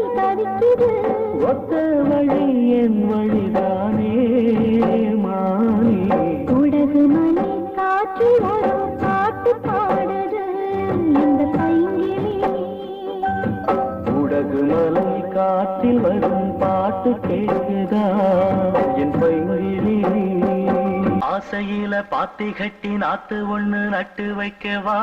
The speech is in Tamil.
கண்டபடி தவிக்குது ஒத்த வழி என் வழிதானே மானே. உடகு மலை காற்று வரும் பாட்டு பாடுது இந்த பைங்கிளி உடகு மலை காற்றில் வரும் பாட்டு கேட்குதா என் பைங்கிளி ஆசையில பாத்தி கட்டி நாத்து ஒண்ணு நட்டு வைக்கவா?